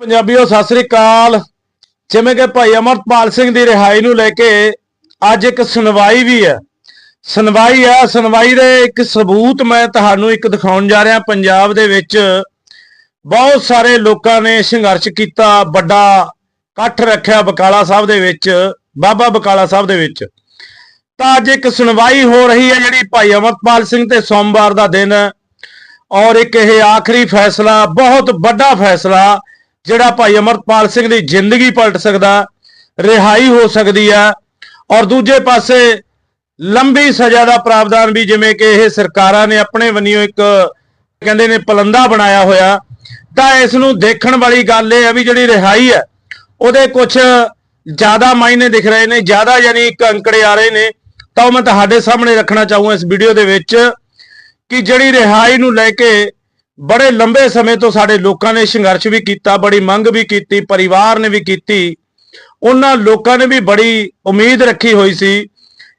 ਪੰਜਾਬੀਓ, ਸਤਿ ਸ੍ਰੀ ਅਕਾਲ। ਜਿਵੇਂ ਕਿ ਭਾਈ ਅਮਰਪਾਲ ਸਿੰਘ ਦੀ ਰਿਹਾਈ ਨੂੰ ਲੈ ਕੇ ਅੱਜ ਇੱਕ ਸੁਣਵਾਈ ਵੀ ਹੈ। ਸੁਣਵਾਈ ਹੈ, ਸੁਣਵਾਈ ਦੇ ਇੱਕ ਸਬੂਤ ਮੈਂ ਤੁਹਾਨੂੰ ਇੱਕ ਦਿਖਾਉਣ ਜਾ ਰਿਹਾ। ਪੰਜਾਬ ਦੇ ਵਿੱਚ ਬਹੁਤ ਸਾਰੇ ਲੋਕਾਂ ਨੇ ਸੰਘਰਸ਼ ਕੀਤਾ, ਵੱਡਾ ਇਕੱਠ ਰੱਖਿਆ ਬਕਾਲਾ ਸਾਹਿਬ ਦੇ ਵਿੱਚ, ਬਾਬਾ ਬਕਾਲਾ ਸਾਹਿਬ ਦੇ ਵਿੱਚ। ਤਾਂ ਅੱਜ ਇੱਕ ਸੁਣਵਾਈ ਹੋ ਰਹੀ ਹੈ ਜਿਹੜੀ ਭਾਈ ਅਮਰਪਾਲ ਸਿੰਘ ਤੇ ਸੋਮਵਾਰ ਦਾ ਦਿਨ। ਔਰ ਇੱਕ ਇਹ ਆਖਰੀ ਫੈਸਲਾ, ਬਹੁਤ ਵੱਡਾ ਫੈਸਲਾ ਜਿਹੜਾ ਭਾਈ ਅਮਰਪਾਲ ਸਿੰਘ ਦੀ ਜ਼ਿੰਦਗੀ ਪਲਟ ਸਕਦਾ, ਰਿਹਾਈ ਹੋ ਸਕਦੀ ਹੈ ਔਰ ਦੂਜੇ ਪਾਸੇ ਲੰਬੀ ਸਜ਼ਾ ਦਾ ਪ੍ਰਾਵਧਾਨ ਵੀ ਜਿਵੇਂ ਕਿ ਇਹ ਸਰਕਾਰਾਂ ਨੇ ਆਪਣੇ ਵੱਲੋਂ ਇੱਕ ਕਹਿੰਦੇ ਨੇ ਪਲੰਦਾ ਬਣਾਇਆ ਹੋਇਆ, ਤਾਂ ਇਸ ਨੂੰ ਦੇਖਣ ਵਾਲੀ ਗੱਲ ਇਹ ਹੈ ਵੀ ਜਿਹੜੀ ਰਿਹਾਈ ਹੈ, ਉਹਦੇ ਕੁਝ ਜ਼ਿਆਦਾ ਮਾਇਨੇ ਦਿਖ ਰਹੇ ਨੇ, ਜ਼ਿਆਦਾ ਯਾਨੀ ਇੱਕ ਅੰਕੜੇ ਆ ਰਹੇ ਨੇ, ਤਾਂ ਉਹ ਮੈਂ ਤੁਹਾਡੇ ਸਾਹਮਣੇ ਰੱਖਣਾ ਚਾਹੂੰਗਾ ਇਸ ਵੀਡੀਓ ਦੇ ਵਿੱਚ ਕਿ ਜਿਹੜੀ ਰਿਹਾਈ ਨੂੰ ਲੈ ਕੇ ਬੜੇ ਲੰਬੇ ਸਮੇਂ ਤੋਂ ਸਾਡੇ ਲੋਕਾਂ ਨੇ ਸੰਘਰਸ਼ ਵੀ ਕੀਤਾ, ਬੜੀ ਮੰਗ ਵੀ ਕੀਤੀ, ਪਰਿਵਾਰ ਨੇ ਵੀ ਕੀਤੀ। ਉਹਨਾਂ ਲੋਕਾਂ ਨੇ ਵੀ ਬੜੀ ਉਮੀਦ ਰੱਖੀ ਹੋਈ ਸੀ।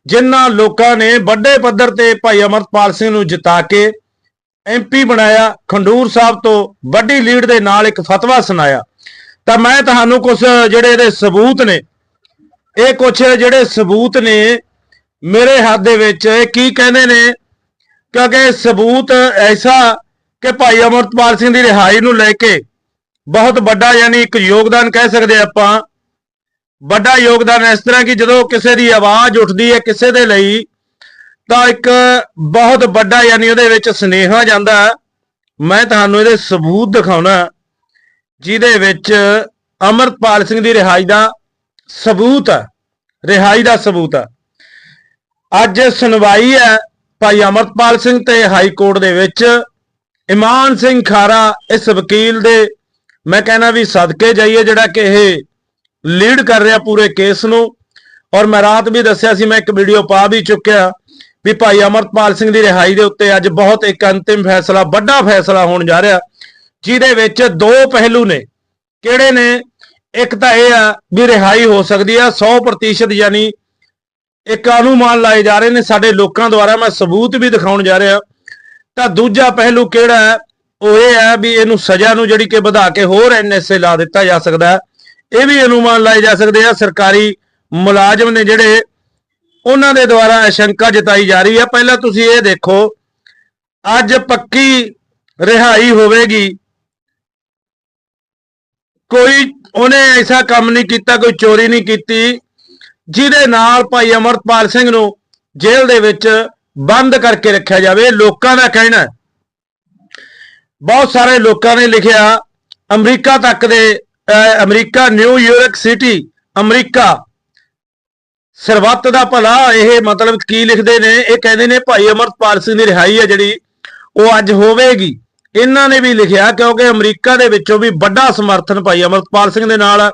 ਜਿਨ੍ਹਾਂ ਲੋਕਾਂ ਨੇ ਵੱਡੇ ਪੱਧਰ ਤੇ ਭਾਈ ਅਮਰਪਾਲ ਸਿੰਘ ਨੂੰ ਜਿਤਾ ਕੇ ਐਮਪੀ ਬਣਾਇਆ, ਖੰਡੂਰ ਸਾਹਿਬ ਤੋਂ ਵੱਡੀ ਲੀਡ ਦੇ ਨਾਲ ਇੱਕ ਫਤਵਾ ਸੁਣਾਇਆ। ਤਾਂ ਮੈਂ ਤੁਹਾਨੂੰ ਕੁਝ ਜਿਹੜੇ ਇਹਦੇ ਸਬੂਤ ਨੇ, ਇਹ ਕੁਝ ਜਿਹੜੇ ਸਬੂਤ ਨੇ, ਮੇਰੇ ਹੱਥ ਦੇ ਵਿੱਚ ਇਹ ਕੀ ਕਹਿੰਦੇ ਨੇ? ਕਿਉਂਕਿ ਸਬੂਤ ਐਸਾ ਕਿ ਭਾਈ ਅਮਰਪਾਲ ਸਿੰਘ ਦੀ ਰਿਹਾਈ ਨੂੰ ਲੈ ਕੇ ਬਹੁਤ ਵੱਡਾ ਯਾਨੀ ਇੱਕ ਯੋਗਦਾਨ ਕਹਿ ਸਕਦੇ ਆਪਾਂ। ਵੱਡਾ ਯੋਗਦਾਨ ਇਸ ਤਰ੍ਹਾਂ ਕਿ ਜਦੋਂ ਕਿਸੇ ਦੀ ਆਵਾਜ਼ ਉੱਠਦੀ ਹੈ ਕਿਸੇ ਦੇ ਲਈ, ਤਾਂ ਇੱਕ ਬਹੁਤ ਵੱਡਾ ਯਾਨੀ ਉਹਦੇ ਵਿੱਚ ਸਨੇਹਾ ਜਾਂਦਾ ਮੈਂ ਤੁਹਾਨੂੰ ਇਹਦੇ ਸਬੂਤ ਦਿਖਾਉਣਾ ਜਿਹਦੇ ਵਿੱਚ ਅਮਰਪਾਲ ਸਿੰਘ ਦੀ ਰਿਹਾਈ ਦਾ ਸਬੂਤ ਹੈ। ਰਿਹਾਈ ਦਾ ਸਬੂਤ ਹੈ। ਅੱਜ ਸੁਣਵਾਈ ਹੈ ਭਾਈ ਅਮਰਪਾਲ ਸਿੰਘ ਤੇ ਹਾਈ ਕੋਰਟ ਦੇ ਵਿੱਚ। ਇਮਾਨ ਸਿੰਘ ਖਾਰਾ ਇਸ ਵਕੀਲ ਦੇ, ਮੈਂ ਕਹਿੰਦਾ ਵੀ ਸਦਕੇ ਜਾਈਏ ਜਿਹੜਾ ਕਿ ਇਹ ਲੀਡ ਕਰ ਰਿਹਾ ਪੂਰੇ ਕੇਸ ਨੂੰ। ਔਰ ਮੈਂ ਰਾਤ ਵੀ ਦੱਸਿਆ ਸੀ, ਮੈਂ ਇੱਕ ਵੀਡੀਓ ਪਾ ਵੀ ਚੁੱਕਿਆ ਵੀ ਭਾਈ ਅਮਰਪਾਲ ਸਿੰਘ ਦੀ ਰਿਹਾਈ ਦੇ ਉੱਤੇ ਅੱਜ ਬਹੁਤ ਇੱਕ ਅੰਤਿਮ ਫੈਸਲਾ, ਵੱਡਾ ਫੈਸਲਾ ਹੋਣ ਜਾ ਰਿਹਾ, ਜਿਹਦੇ ਵਿੱਚ ਦੋ ਪਹਿਲੂ ਨੇ। ਕਿਹੜੇ ਨੇ? ਇੱਕ ਤਾਂ ਇਹ ਆ ਵੀ ਰਿਹਾਈ ਹੋ ਸਕਦੀ ਆ 100% ਯਾਨੀ ਇੱਕ ਅਨੁਮਾਨ ਲਾਏ ਜਾ ਰਹੇ ਨੇ ਸਾਡੇ ਲੋਕਾਂ ਦੁਆਰਾ, ਮੈਂ ਸਬੂਤ ਵੀ ਦਿਖਾਉਣ ਜਾ ਰਿਹਾ। ਤਾਂ ਦੂਜਾ ਪਹਿਲੂ ਕਿਹੜਾ ਹੈ? ਉਹ ਇਹ ਹੈ ਵੀ ਇਹਨੂੰ ਸਜ਼ਾ ਨੂੰ ਜਿਹੜੀ ਕਿ ਵਧਾ ਕੇ ਹੋਰ ਐਨਐਸਏ ਲਾ ਦਿੱਤਾ ਜਾ ਸਕਦਾ ਹੈ। ਇਹ ਵੀ ਅਨੁਮਾਨ ਲਾਏ ਜਾ ਸਕਦੇ ਆ, ਸਰਕਾਰੀ ਮੁਲਾਜ਼ਮ ਨੇ ਜਿਹੜੇ ਉਹਨਾਂ ਦੇ ਦੁਆਰਾ ਆਸ਼ੰਕਾ ਜਤਾਈ ਜਾ ਰਹੀ ਹੈ ਪਹਿਲਾਂ ਤੁਸੀਂ ਇਹ ਦੇਖੋ, ਅੱਜ ਪੱਕੀ ਰਿਹਾਈ ਹੋਵੇਗੀ। ਕੋਈ ਉਹਨੇ ਐਸਾ ਕੰਮ ਨਹੀਂ ਕੀਤਾ, ਕੋਈ ਚੋਰੀ ਨਹੀਂ ਕੀਤੀ, ਜਿਹਦੇ ਨਾਲ ਭਾਈ ਅਮਰਪਾਲ ਸਿੰਘ ਨੂੰ ਜੇਲ੍ਹ ਦੇ ਵਿੱਚ ਬੰਦ ਕਰਕੇ ਰੱਖਿਆ ਜਾਵੇ ਲੋਕਾਂ ਦਾ ਕਹਿਣਾ ਬਹੁਤ ਸਾਰੇ ਲੋਕਾਂ ਨੇ ਲਿਖਿਆ ਅਮਰੀਕਾ ਤੱਕ ਦੇ ਅਹ, America New York city America. ਸਰਬੱਤ ਦਾ ਭਲਾ ਇਹ ਮਤਲਬ ਕੀ ਲਿਖਦੇ ਨੇ? ਇਹ ਕਹਿੰਦੇ ਨੇ ਭਾਈ ਅਮਰਪਾਲ ਸਿੰਘ ਦੀ ਰਿਹਾਈ ਹੈ ਜਿਹੜੀ ਉਹ ਅੱਜ ਹੋਵੇਗੀ। ਇਹਨਾਂ ਨੇ ਵੀ ਲਿਖਿਆ ਕਿਉਂਕਿ ਅਮਰੀਕਾ ਦੇ ਵਿੱਚੋਂ ਵੀ ਵੱਡਾ ਸਮਰਥਨ ਭਾਈ ਅਮਰਪਾਲ ਸਿੰਘ ਦੇ ਨਾਲ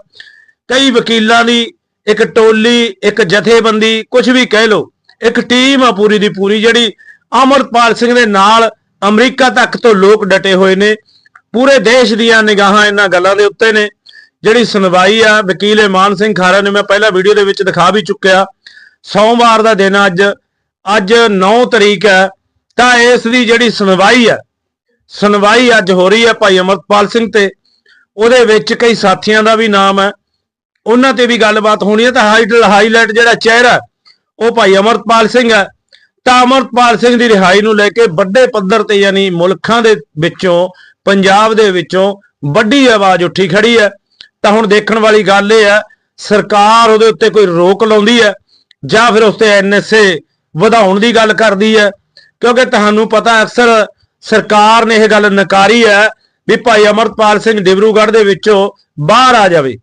ਕਈ ਵਕੀਲਾਂ ਦੀ ਇੱਕ ਟੋਲੀ ਇੱਕ ਜਥੇਬੰਦੀ ਕੁਝ ਵੀ ਕਹਿ ਲਓ। ਇੱਕ ਟੀਮ ਆ ਪੂਰੀ ਦੀ ਪੂਰੀ, ਜਿਹੜੀ ਅਮਰਪਾਲ ਸਿੰਘ ਦੇ ਨਾਲ ਅਮਰੀਕਾ ਤੱਕ ਤੋਂ ਲੋਕ ਡਟੇ ਹੋਏ ਨੇ। ਪੂਰੇ ਦੇਸ਼ ਦੀਆਂ ਨਿਗਾਹਾਂ ਇਹਨਾਂ ਗੱਲਾਂ ਦੇ ਉੱਤੇ ਨੇ। ਜਿਹੜੀ ਸੁਣਵਾਈ ਆ, ਵਕੀਲ ਇਮਾਨ ਸਿੰਘ ਖਾਰਾ ਨੇ ਮੈਂ ਪਹਿਲਾਂ ਵੀਡੀਓ ਦੇ ਵਿੱਚ ਦਿਖਾ ਵੀ ਚੁੱਕਿਆ। ਸੋਮਵਾਰ ਦਾ ਦਿਨ ਅੱਜ ਅੱਜ 9 ਤਰੀਕ ਹੈ ਤਾਂ ਇਸ ਦੀ ਜਿਹੜੀ ਸੁਣਵਾਈ ਹੈ ਸੁਣਵਾਈ ਅੱਜ ਹੋ ਰਹੀ ਹੈ ਭਾਈ ਅਮਰਪਾਲ ਸਿੰਘ ਤੇ। ਉਹਦੇ ਵਿੱਚ ਕਈ ਸਾਥੀਆਂ ਦਾ ਵੀ ਨਾਮ ਹੈ ਉਹਨਾਂ ਤੇ ਵੀ ਗੱਲਬਾਤ ਹੋਣੀ ਹੈ ਤਾਂ ਹਾਈਡਲ ਹਾਈਲਾਈਟ ਜਿਹੜਾ ਚਿਹਰਾ ਉਹ ਭਾਈ ਅਮਰਪਾਲ ਸਿੰਘ ਹੈ। ਤਾਂ ਅਮਰਪਾਲ ਸਿੰਘ ਦੀ ਰਿਹਾਈ ਨੂੰ ਲੈ ਕੇ ਵੱਡੇ ਪੱਧਰ ਤੇ ਯਾਨੀ ਮੁਲਕਾਂ ਦੇ ਵਿੱਚੋਂ, ਪੰਜਾਬ ਦੇ ਵਿੱਚੋਂ ਵੱਡੀ ਆਵਾਜ਼ ਉੱਠੀ ਖੜੀ ਹੈ। ਤਾਂ ਹੁਣ ਦੇਖਣ ਵਾਲੀ ਗੱਲ ਇਹ ਹੈ, ਸਰਕਾਰ ਉਹਦੇ ਉੱਤੇ ਕੋਈ ਰੋਕ ਲਾਉਂਦੀ ਹੈ ਜਾਂ ਫਿਰ ਉਸ ਤੇ ਐਨਐਸਏ ਵਧਾਉਣ ਦੀ ਗੱਲ ਕਰਦੀ ਹੈ? ਕਿਉਂਕਿ ਤੁਹਾਨੂੰ ਪਤਾ ਅਕਸਰ ਸਰਕਾਰ ਨੇ ਇਹ ਗੱਲ ਨਕਾਰੀ ਹੈ ਵੀ ਭਾਈ ਅਮਰਪਾਲ ਸਿੰਘ ਡਿਬਰੂਗੜ੍ਹ ਦੇ ਵਿੱਚੋਂ ਬਾਹਰ ਆ ਜਾਵੇ।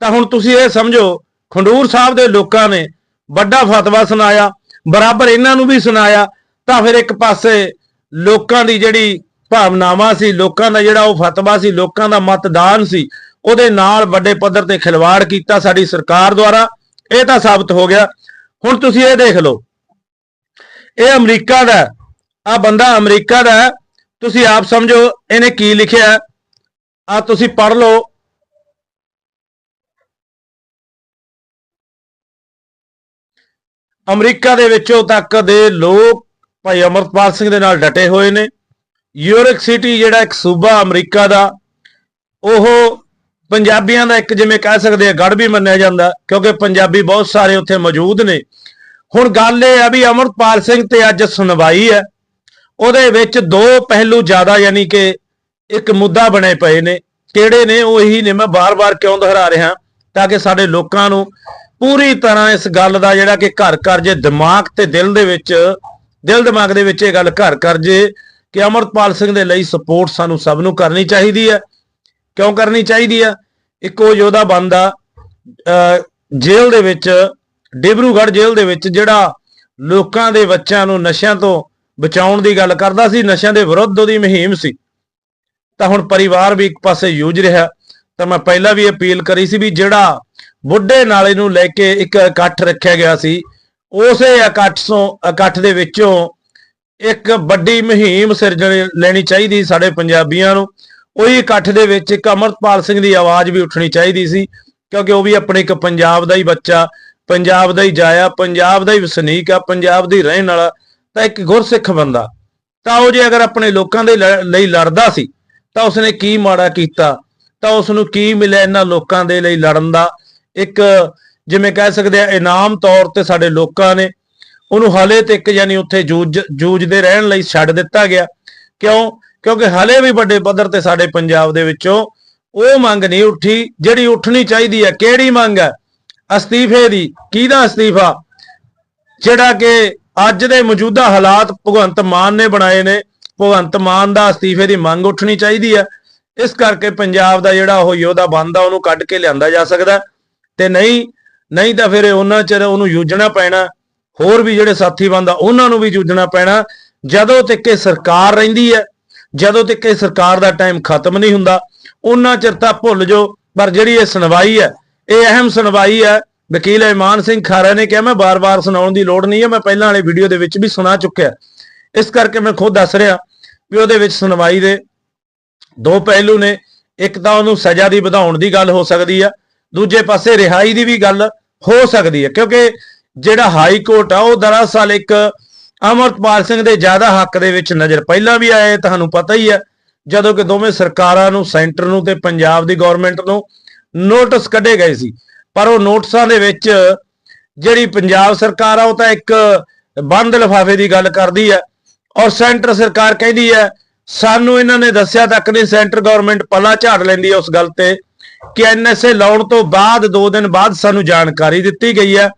ਤਾਂ ਹੁਣ ਤੁਸੀਂ ਇਹ ਸਮਝੋ ਖੰਡੂਰ ਸਾਹਿਬ ਦੇ ਲੋਕਾਂ ਨੇ ਵੱਡਾ ਫਤਵਾ ਸੁਣਾਇਆ, ਬਰਾਬਰ ਇਹਨਾਂ ਨੂੰ ਵੀ ਸੁਣਾਇਆ, ਤਾਂ ਫਿਰ ਇੱਕ ਪਾਸੇ ਲੋਕਾਂ ਦੀ ਜਿਹੜੀ ਭਾਵਨਾਵਾਂ ਸੀ, ਲੋਕਾਂ ਦਾ ਜਿਹੜਾ ਉਹ ਫਤਵਾ ਸੀ, ਲੋਕਾਂ ਦਾ ਮਤਦਾਨ ਸੀ, ਉਹਦੇ ਨਾਲ ਵੱਡੇ ਪੱਧਰ ਤੇ ਖਿਲਵਾੜ ਕੀਤਾ ਸਾਡੀ ਸਰਕਾਰ ਦੁਆਰਾ, ਇਹ ਤਾਂ ਸਾਬਤ ਹੋ ਗਿਆ ਹੁਣ ਤੁਸੀਂ ਇਹ ਦੇਖ ਲਓ, ਇਹ ਅਮਰੀਕਾ ਦਾ, ਆ ਬੰਦਾ ਅਮਰੀਕਾ ਦਾ ਹੈ। ਤੁਸੀਂ ਆਪ ਸਮਝੋ, ਇਹਨੇ ਕੀ ਲਿਖਿਆ ਆ ਤੁਸੀਂ ਪੜ੍ਹ ਲਓ ਅਮਰੀਕਾ ਦੇ ਵਿੱਚੋਂ ਤੱਕ ਦੇ ਲੋਕ ਭਾਈ ਅਮਰਪਾਲ ਸਿੰਘ ਦੇ ਨਾਲ ਡਟੇ ਹੋਏ ਨੇ। ਯੂਰਕ ਸਿਟੀ ਜਿਹੜਾ ਇੱਕ ਸੂਬਾ ਅਮਰੀਕਾ ਦਾ, ਉਹ ਪੰਜਾਬੀਆਂ ਦਾ ਇੱਕ ਜਿਵੇਂ ਕਹਿ ਸਕਦੇ ਆ ਗੜ ਵੀ ਮੰਨਿਆ ਜਾਂਦਾ, ਕਿਉਂਕਿ ਪੰਜਾਬੀ ਬਹੁਤ ਸਾਰੇ ਉੱਥੇ ਮੌਜੂਦ ਨੇ। ਹੁਣ ਗੱਲ ਇਹ ਆ ਵੀ ਅਮਰਪਾਲ ਸਿੰਘ ਤੇ ਅੱਜ ਸੁਣਵਾਈ ਹੈ। ਉਹਦੇ ਵਿੱਚ ਦੋ ਪਹਿਲੂ ਜ਼ਿਆਦਾ ਯਾਨੀ ਕਿ ਇੱਕ ਮੁੱਦਾ ਬਣੇ ਪਏ ਨੇ। ਕਿਹੜੇ ਨੇ, ਉਹ ਇਹੀ ਨੇ ਮੈਂ ਬਾਰ-ਬਾਰ ਕਿਉਂ ਦੁਹਰਾ ਰਿਹਾ, ਤਾਂ ਕਿ ਸਾਡੇ ਲੋਕਾਂ ਨੂੰ ਪੂਰੀ ਤਰ੍ਹਾਂ ਇਸ ਗੱਲ ਦਾ ਜਿਹੜਾ ਕਿ ਘਰ ਕਰ ਜੇ ਦਿਮਾਗ ਤੇ ਦਿਲ ਦੇ ਵਿੱਚ, ਦਿਲ ਦਿਮਾਗ ਦੇ ਵਿੱਚ ਇਹ ਗੱਲ ਘਰ ਕਰ ਜੇ ਕਿ ਅਮਰਪਾਲ ਸਿੰਘ ਦੇ ਲਈ ਸਪੋਰਟ ਸਾਨੂੰ ਸਭ ਨੂੰ ਕਰਨੀ ਚਾਹੀਦੀ ਹੈ। ਕਿਉਂ ਕਰਨੀ ਚਾਹੀਦੀ ਆ ਇੱਕੋ ਯੋਧਾ ਬੰਦਾ ਜੇਲ੍ਹ ਦੇ ਵਿੱਚ, ਡਿਬਰੂਗੜ੍ਹ ਜੇਲ੍ਹ ਦੇ ਵਿੱਚ ਜਿਹੜਾ ਲੋਕਾਂ ਦੇ ਬੱਚਿਆਂ ਨੂੰ ਨਸ਼ਿਆਂ ਤੋਂ ਬਚਾਉਣ ਦੀ ਗੱਲ ਕਰਦਾ ਸੀ, ਨਸ਼ਿਆਂ ਦੇ ਵਿਰੁੱਧ ਉਹਦੀ ਮੁਹਿੰਮ ਸੀ। ਤਾਂ ਹੁਣ ਪਰਿਵਾਰ ਵੀ ਇੱਕ ਪਾਸੇ ਯੂਜ ਰਿਹਾ। ਤਾਂ ਮੈਂ ਪਹਿਲਾਂ ਵੀ ਅਪੀਲ ਕਰੀ ਸੀ ਵੀ ਜਿਹੜਾ ਬੁੱਢੇ ਨਾਲੇ ਨੂੰ ਲੈ ਕੇ ਇੱਕ ਇਕੱਠ ਰੱਖਿਆ ਗਿਆ ਸੀ। ਉਸੇ ਇਕੱਠ ਤੋਂ ਇਕੱਠ ਦੇ ਵਿੱਚੋਂ ਇੱਕ ਵੱਡੀ ਮੁਹਿੰਮ ਸਿਰਜਣ ਲੈਣੀ ਚਾਹੀਦੀ ਸਾਡੇ ਪੰਜਾਬੀਆਂ ਨੂੰ। ਉਹੀ ਇਕੱਠ ਦੇ ਵਿੱਚ ਇੱਕ ਅਮਰਪਾਲ ਸਿੰਘ ਦੀ ਆਵਾਜ਼ ਵੀ ਉੱਠਣੀ ਚਾਹੀਦੀ ਸੀ, ਕਿਉਂਕਿ ਉਹ ਵੀ ਆਪਣੇ ਇੱਕ ਪੰਜਾਬ ਦਾ ਹੀ ਬੱਚਾ, ਪੰਜਾਬ ਦਾ ਹੀ ਜਾਇਆ, ਪੰਜਾਬ ਦਾ ਹੀ ਵਸਨੀਕ ਆ, ਪੰਜਾਬ ਦੀ ਰਹਿਣ ਵਾਲਾ, ਤਾਂ ਇੱਕ ਗੁਰਸਿੱਖ ਬੰਦਾ। ਤਾਂ ਉਹ ਜੇ ਅਗਰ ਆਪਣੇ ਲੋਕਾਂ ਦੇ ਲ- ਲਈ ਲੜਦਾ ਸੀ, ਤਾਂ ਉਸਨੇ ਕੀ ਮਾੜਾ ਕੀਤਾ? ਤਾਂ ਉਸ ਨੂੰ ਕੀ ਮਿਲਿਆ ਇਹਨਾਂ ਲੋਕਾਂ ਦੇ ਲਈ ਲੜਨ ਦਾ? ਇੱਕ ਜਿਵੇਂ ਕਹਿ ਸਕਦੇ ਆ, ਇਨਾਮ ਤੌਰ ਤੇ ਸਾਡੇ ਲੋਕਾਂ ਨੇ ਉਹਨੂੰ ਹਾਲੇ ਤੱਕ ਯਾਨੀ ਉੱਥੇ ਜੂਝ, ਜੂਝਦੇ ਰਹਿਣ ਲਈ ਛੱਡ ਦਿੱਤਾ ਗਿਆ। ਕਿਉਂ? ਕਿਉਂਕਿ ਹਲੇ ਵੀ ਵੱਡੇ ਪੱਧਰ ਤੇ ਸਾਡੇ ਪੰਜਾਬ ਦੇ ਵਿੱਚੋਂ ਉਹ ਮੰਗ ਨਹੀਂ ਉੱਠੀ, ਜਿਹੜੀ ਉੱਠਣੀ ਚਾਹੀਦੀ ਹੈ। ਕਿਹੜੀ ਮੰਗ ਹੈ? ਅਸਤੀਫੇ ਦੀ। ਕਿਹਦਾ ਅਸਤੀਫਾ? ਜਿਹੜਾ ਕਿ ਅੱਜ ਦੇ ਮੌਜੂਦਾ ਹਾਲਾਤ ਭਗਵੰਤ ਮਾਨ ਨੇ ਬਣਾਏ ਨੇ। ਭਗਵੰਤ ਮਾਨ ਦਾ ਅਸਤੀਫੇ ਦੀ ਮੰਗ ਉੱਠਣੀ ਚਾਹੀਦੀ ਹੈ। ਇਸ ਕਰਕੇ ਪੰਜਾਬ ਦਾ ਜਿਹੜਾ ਉਹ ਯੋਧਾ ਬੰਦਾ ਉਹਨੂੰ ਕੱਢ ਕੇ ਲਿਆਂਦਾ ਜਾ ਸਕਦਾ ਤੇ ਨਹੀਂ ਨਹੀਂ ਤਾਂ ਫਿਰ ਉਹਨਾਂ ਚਿਰ ਉਹਨੂੰ ਯੂਜਣਾ ਪੈਣਾ। ਹੋਰ ਵੀ ਜਿਹੜੇ ਸਾਥੀ ਬੰਦਾ ਉਹਨਾਂ ਨੂੰ ਵੀ ਜੂਝਣਾ ਪੈਣਾ। ਜਦੋਂ ਤੱਕ ਇਹ ਸਰਕਾਰ ਰਹਿੰਦੀ ਹੈ, ਜਦੋਂ ਤੱਕ ਇਹ ਸਰਕਾਰ ਦਾ ਟਾਈਮ ਖਤਮ ਨਹੀਂ ਹੁੰਦਾ, ਉਹਨਾਂ ਚਿਰ ਤਾਂ ਭੁੱਲ ਜੋ ਪਰ ਜਿਹੜੀ ਇਹ ਸੁਣਵਾਈ ਹੈ, ਇਹ ਅਹਿਮ ਸੁਣਵਾਈ ਹੈ। ਵਕੀਲ ਇਮਾਨ ਸਿੰਘ ਖਾਰਾ ਨੇ ਕਿਹਾ, ਮੈਂ ਬਾਰ-ਬਾਰ ਸੁਣਾਉਣ ਦੀ ਲੋੜ ਨਹੀਂ ਹੈ, ਮੈਂ ਪਹਿਲਾਂ ਵਾਲੇ ਵੀਡੀਓ ਦੇ ਵਿੱਚ ਵੀ ਸੁਣਾ ਚੁੱਕਿਆ ਇਸ ਕਰਕੇ ਮੈਂ ਖੁਦ ਦੱਸ ਰਿਹਾ ਵੀ ਉਹਦੇ ਵਿੱਚ ਸੁਣਵਾਈ ਦੇ ਦੋ ਪਹਿਲੂ ਨੇ। ਇੱਕ ਤਾਂ ਉਹਨੂੰ ਸਜ਼ਾ ਦੀ ਵਧਾਉਣ ਦੀ ਗੱਲ ਹੋ ਸਕਦੀ ਆ ਦੂਜੇ ਪਾਸੇ ਰਿਹਾਈ ਦੀ ਵੀ ਗੱਲ ਹੋ ਸਕਦੀ ਹੈ, ਕਿਉਂਕਿ ਜਿਹੜਾ ਹਾਈ ਕੋਰਟ ਆ, ਉਹ ਦਰਅਸਲ ਇੱਕ ਅਮਰਪਾਲ ਸਿੰਘ ਦੇ ਜ਼ਿਆਦਾ ਹੱਕ ਦੇ ਵਿੱਚ ਨਜ਼ਰ ਪਹਿਲਾਂ ਵੀ ਆਏ ਤੁਹਾਨੂੰ ਪਤਾ ਹੀ ਹੈ, ਜਦੋਂ ਕਿ ਦੋਵੇਂ ਸਰਕਾਰਾਂ ਨੂੰ, ਸੈਂਟਰ ਨੂੰ ਤੇ ਪੰਜਾਬ ਦੀ ਗਵਰਨਮੈਂਟ ਨੂੰ ਨੋਟਿਸ ਕੱਢੇ ਗਏ ਸੀ। ਪਰ ਉਹ ਨੋਟਿਸਾਂ ਦੇ ਵਿੱਚ ਜਿਹੜੀ ਪੰਜਾਬ ਸਰਕਾਰ ਆ, ਉਹ ਤਾਂ ਇੱਕ ਬੰਦ ਲਿਫਾਫੇ ਦੀ ਗੱਲ ਕਰਦੀ ਹੈ ਔਰ ਸੈਂਟਰ ਸਰਕਾਰ ਕਹਿੰਦੀ ਹੈ, ਸਾਨੂੰ ਇਹਨਾਂ ਨੇ ਦੱਸਿਆ ਤੱਕ ਨਹੀਂ, ਸੈਂਟਰ ਗਵਰਨਮੈਂਟ ਪਲਾ ਝਾੜ ਲੈਂਦੀ ਹੈ ਉਸ ਗੱਲ ਤੇ। ਕਿ ਐਨਐਸਏ ਲਾਉਣ ਤੋਂ ਬਾਅਦ 2 ਦਿਨ ਬਾਅਦ ਸਾਨੂੰ ਜਾਣਕਾਰੀ ਦਿੱਤੀ ਗਈ ਹੈ।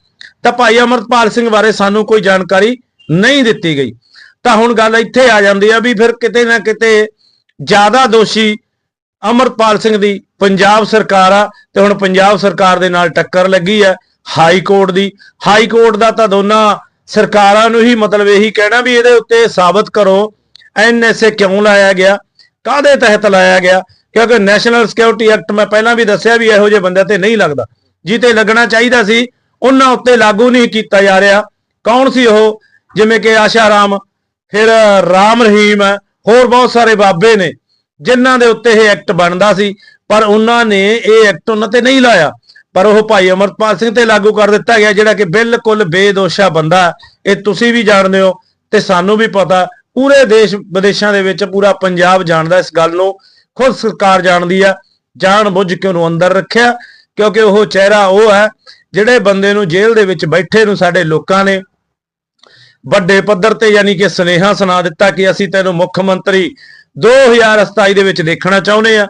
ਤਾਂ ਭਾਈ ਅਮਰਪਾਲ ਸਿੰਘ ਬਾਰੇ ਸਾਨੂੰ ਕੋਈ ਜਾਣਕਾਰੀ ਨਹੀਂ ਦਿੱਤੀ ਗਈ। ਤਾਂ ਹੁਣ ਗੱਲ ਇੱਥੇ ਆ ਜਾਂਦੀ ਆ ਵੀ ਫਿਰ ਕਿਤੇ ਨਾ ਕਿਤੇ ਜ਼ਿਆਦਾ ਦੋਸ਼ੀ ਅਮਰਪਾਲ ਸਿੰਘ ਦੀ ਪੰਜਾਬ ਸਰਕਾਰ ਆ ਤੇ ਹੁਣ ਪੰਜਾਬ ਸਰਕਾਰ ਦੇ ਨਾਲ ਟੱਕਰ ਲੱਗੀ ਹੈ ਹਾਈ ਕੋਰਟ ਦੀ। ਹਾਈ ਕੋਰਟ ਦਾ ਤਾਂ ਦੋਨਾਂ ਸਰਕਾਰਾਂ ਨੂੰ ਹੀ ਮਤਲਬ ਇਹੀ ਕਹਿਣਾ ਵੀ ਇਹਦੇ ਉੱਤੇ ਸਾਬਤ ਕਰੋ। ਐਨਐਸਏ ਕਿਉਂ ਲਾਇਆ ਗਿਆ? ਕਾਦੇ ਤਹਿਤ ਲਾਇਆ ਗਿਆ? ਕਿਉਂਕਿ ਨੈਸ਼ਨਲ ਸਿਕਿਉਰਿਟੀ ਐਕਟ ਮੈਂ ਪਹਿਲਾਂ ਵੀ ਦੱਸਿਆ ਵੀ ਇਹੋ ਜਿਹੇ ਬੰਦੇ ਤੇ ਨਹੀਂ ਲੱਗਦਾ। ਜਿੱਤੇ ਲੱਗਣਾ ਚਾਹੀਦਾ ਸੀ, ਉਹਨਾਂ ਉੱਤੇ ਲਾਗੂ ਨਹੀਂ ਕੀਤਾ ਜਾ ਰਿਹਾ। ਕੌਣ ਸੀ ਉਹ? ਜਿਵੇਂ ਕਿ ਆਸ਼ਾ ਰਾਮ, ਫਿਰ ਰਾਮ ਰਹੀਮ, ਹੋਰ ਬਹੁਤ ਸਾਰੇ ਬਾਬੇ ਨੇ, ਜਿਨ੍ਹਾਂ ਦੇ ਉੱਤੇ ਇਹ ਐਕਟ ਬਣਦਾ ਸੀ। ਪਰ ਉਹਨਾਂ ਨੇ ਇਹ ਐਕਟ ਉਹਨਾਂ ਤੇ ਨਹੀਂ ਲਾਇਆ। ਪਰ ਉਹ ਭਾਈ ਅਮਰਪਾਲ ਸਿੰਘ ਤੇ ਲਾਗੂ ਕਰ ਦਿੱਤਾ ਗਿਆ, ਜਿਹੜਾ ਕਿ ਬਿਲਕੁਲ ਬੇਦੋਸ਼ਾ ਬੰਦਾ ਇਹ ਤੁਸੀਂ ਵੀ ਜਾਣਦੇ ਹੋ ਤੇ ਸਾਨੂੰ ਵੀ ਪਤਾ। ਪੂਰੇ ਦੇਸ਼ ਵਿਦੇਸ਼ਾਂ ਦੇ ਵਿੱਚ ਪੂਰਾ ਪੰਜਾਬ ਜਾਣਦਾ ਇਸ ਗੱਲ ਨੂੰ। ਖੁਦ ਸਰਕਾਰ ਜਾਣਦੀ ਆ, ਜਾਣ ਬੁੱਝ ਕੇ ਉਹਨੂੰ ਅੰਦਰ ਰੱਖਿਆ, ਕਿਉਂਕਿ ਉਹ ਚਿਹਰਾ ਉਹ ਹੈ, ਜਿਹੜੇ ਬੰਦੇ ਨੂੰ ਜੇਲ੍ਹ ਦੇ ਵਿੱਚ ਬੈਠੇ ਨੂੰ ਸਾਡੇ ਲੋਕਾਂ ਨੇ ਵੱਡੇ ਪੱਧਰ ਤੇ ਯਾਨੀ ਕਿ ਸੁਨੇਹਾ ਸੁਣਾ ਦਿੱਤਾ ਕਿ ਅਸੀਂ ਤੈਨੂੰ ਮੁੱਖ ਮੰਤਰੀ 2027 ਦੇ ਵਿੱਚ ਦੇਖਣਾ ਚਾਹੁੰਦੇ ਆ,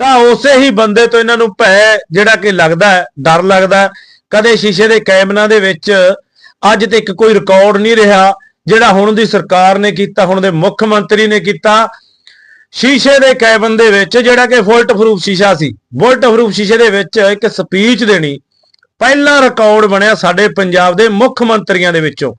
ਤਾਂ ਉਸੇ ਹੀ ਬੰਦੇ ਤੋਂ ਇਹਨਾਂ ਨੂੰ ਭੈ ਜਿਹੜਾ ਕਿ ਲੱਗਦਾ ਹੈ, ਡਰ ਲੱਗਦਾ ਕਦੇ ਸ਼ੀਸ਼ੇ ਦੇ ਕੈਮਨਾਂ ਦੇ ਵਿੱਚ ਅੱਜ ਤੱਕ ਕੋਈ ਰਿਕਾਰਡ ਨਹੀਂ ਰਿਹਾ, ਜਿਹੜਾ ਹੁਣ ਦੀ ਸਰਕਾਰ ਨੇ ਕੀਤਾ, ਹੁਣ ਦੇ ਮੁੱਖ ਮੰਤਰੀ ਨੇ ਕੀਤਾ ਸ਼ੀਸ਼ੇ ਦੇ ਕੈਬਨ ਦੇ ਵਿੱਚ ਜਿਹੜਾ ਕਿ ਫੁਲਟ ਪ੍ਰੂਫ ਸ਼ੀਸ਼ਾ ਸੀ, ਬੁਲਟ ਪ੍ਰੂਫ ਸ਼ੀਸ਼ੇ ਦੇ ਵਿੱਚ ਇੱਕ ਸਪੀਚ ਦੇਣੀ, ਪਹਿਲਾ ਰਿਕਾਰਡ ਬਣਿਆ ਸਾਡੇ ਪੰਜਾਬ ਦੇ ਮੁੱਖ ਮੰਤਰੀਆਂ ਦੇ ਵਿੱਚੋਂ।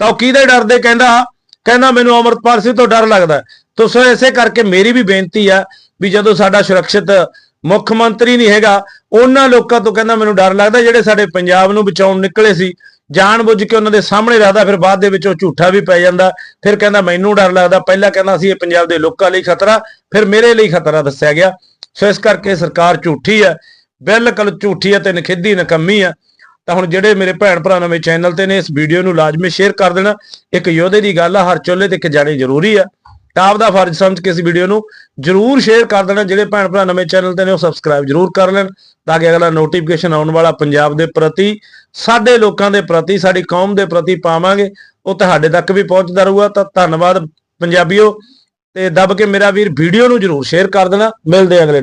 ਤਾਂ ਉਹ ਕਿਹਦੇ ਡਰਦੇ ਕਹਿੰਦਾ ਕਹਿੰਦਾ ਮੈਨੂੰ ਅਮਰਪਾਲ ਸਿੰਘ ਤੋਂ ਡਰ ਲੱਗਦਾ। ਤੋ ਸੋ ਇਸੇ ਕਰਕੇ ਮੇਰੀ ਵੀ ਬੇਨਤੀ ਆ ਵੀ ਜਦੋਂ ਸਾਡਾ ਸੁਰੱਖਿਅਤ ਮੁੱਖ ਮੰਤਰੀ ਨਹੀਂ ਹੈਗਾ, ਉਹਨਾਂ ਲੋਕਾਂ ਤੋਂ ਕਹਿੰਦਾ ਮੈਨੂੰ ਡਰ ਲੱਗਦਾ ਜਿਹੜੇ ਸਾਡੇ ਪੰਜਾਬ ਨੂੰ ਬਚਾਉਣ ਨਿਕਲੇ ਸੀ। ਜਾਣ ਬੁੱਝ ਕੇ ਉਹਨਾਂ ਦੇ ਸਾਹਮਣੇ ਰੱਖਦਾ, ਫਿਰ ਬਾਅਦ ਦੇ ਵਿੱਚ ਉਹ ਝੂਠਾ ਵੀ ਪੈ ਜਾਂਦਾ। ਫਿਰ ਕਹਿੰਦਾ, ਮੈਨੂੰ ਡਰ ਲੱਗਦਾ। ਪਹਿਲਾਂ ਕਹਿੰਦਾ ਸੀ, ਇਹ ਪੰਜਾਬ ਦੇ ਲੋਕਾਂ ਲਈ ਖਤਰਾ। ਫਿਰ ਮੇਰੇ ਲਈ ਖਤਰਾ ਦੱਸਿਆ ਗਿਆ। ਸੋ ਇਸ ਕਰਕੇ ਸਰਕਾਰ ਝੂਠੀ ਹੈ। ਬਿਲਕੁਲ ਝੂਠੀ ਹੈ ਤੇ ਨਖਿੱਧੀ ਨਕੰਮੀ ਹੈ। ਤਾਂ ਹੁਣ ਜਿਹੜੇ ਮੇਰੇ ਭੈਣ ਭਰਾ ਨਵੇਂ ਚੈਨਲ ਤੇ ਨੇ, ਇਸ ਵੀਡੀਓ ਨੂੰ ਲਾਜ਼ਮੀ ਸ਼ੇਅਰ ਕਰ ਦੇਣਾ। ਇੱਕ ਯੋਧੇ ਦੀ ਗੱਲ ਆ, ਹਰ ਚੁੱਲ੍ਹੇ ਤੇ ਇੱਕ ਜਾਣੀ ਜ਼ਰੂਰੀ ਆ। ਆਪ ਦਾ ਫਰਜ਼ ਸਮਝ ਕੇ ਇਸ ਵੀਡੀਓ ਨੂੰ ਜਰੂਰ ਸ਼ੇਅਰ ਕਰ ਦੇਣਾ। ਜਿਹੜੇ ਭੈਣ ਭਰਾ ਨਵੇਂ ਚੈਨਲ ਤੇ ਨੇ, ਉਹ ਸਬਸਕ੍ਰਾਈਬ ਜਰੂਰ ਕਰ ਲੈਣ ਤਾਂ ਕਿ ਅਗਲਾ ਨੋਟੀਫਿਕੇਸ਼ਨ ਆਉਣ ਵਾਲਾ ਪੰਜਾਬ ਦੇ ਪ੍ਰਤੀ, ਸਾਡੇ ਲੋਕਾਂ ਦੇ ਪ੍ਰਤੀ, ਸਾਡੀ ਕੌਮ ਦੇ ਪ੍ਰਤੀ ਪਾਵਾਂਗੇ। ਉਹ ਤੁਹਾਡੇ ਤੱਕ ਵੀ ਪਹੁੰਚਦਾ ਰਹੂਗਾ। ਤਾਂ ਧੰਨਵਾਦ ਪੰਜਾਬੀਓ। ਤੇ ਦੱਬ ਕੇ ਮੇਰਾ ਵੀਰ ਵੀਡੀਓ ਨੂੰ ਜਰੂਰ ਸ਼ੇਅਰ ਕਰ ਦੇਣਾ। ਮਿਲਦੇ ਅਗਲੇ